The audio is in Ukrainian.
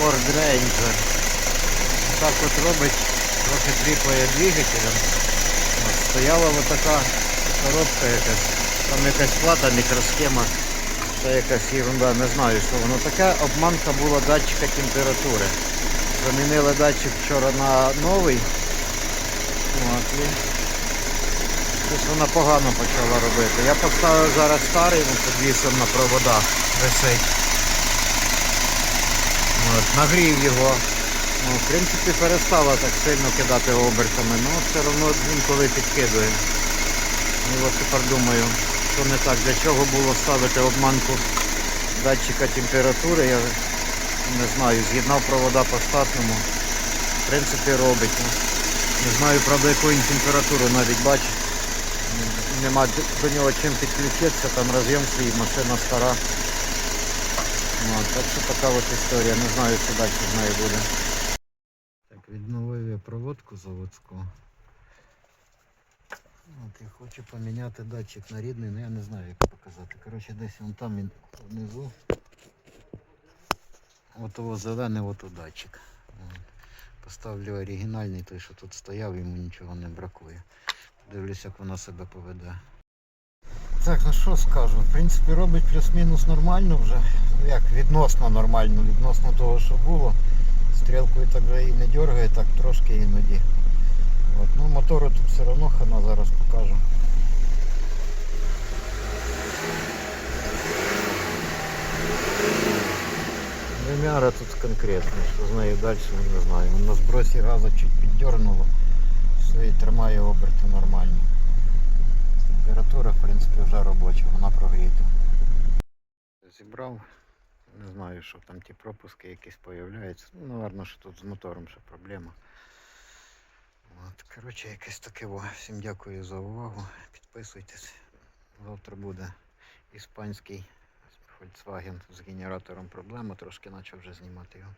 Ford Ranger. Так от робить, трохи тріпає двигателем. От, стояла от така коробка якась, там якась плата, мікросхема, це якась ерунда, не знаю, що воно таке. Обманка була датчика температури. Замінили датчик вчора на новий. От, і щось вона погано почала робити. Я поставив зараз старий, він підвісив на проводах, висить. Нагрів його. Ну, в принципі, перестала так сильно кидати обертами, але все одно інколи підкидує. І от тепер думаю, що не так. Для чого було ставити обманку датчика температури, я не знаю, з'єднав провода по штатному. В принципі, робить. Ну, Не знаю, правда, яку він температуру навіть бачить. Нема до нього чим підключитися, там роз'єм свій, машина стара. От, так що така от історія, не знаю, що далі з нею буде. Так, відновив я проводку заводську. От, я хочу поміняти датчик на рідний, але я не знаю як показати. Коротше, десь вон там він внизу. От того зелений, от датчик. Поставлю оригінальний, той, що тут стояв, йому нічого не бракує. Дивлюсь, як воно себе поведе. Так, ну що скажу, в принципі робить плюс-мінус нормально вже. Ну як, відносно нормально, відносно того, що було. Стрілкою так вже і не дергає, так трошки іноді. От. Ну мотору тут все одно хана зараз покажу. Вимяра тут конкретно, що з нею далі не знаю. На збросі газу чуть піддернуло, все і тримає оберти нормально. Температура, в принципі, вже робоча, вона прогріта. Зібрав, не знаю, що там ті пропуски якісь появляються. Ну, напевно, що тут з мотором ще проблема. От, коротше, якесь таке. Всім дякую за увагу. Підписуйтесь. Завтра буде іспанський Volkswagen з генератором проблема, трошки почав вже знімати його.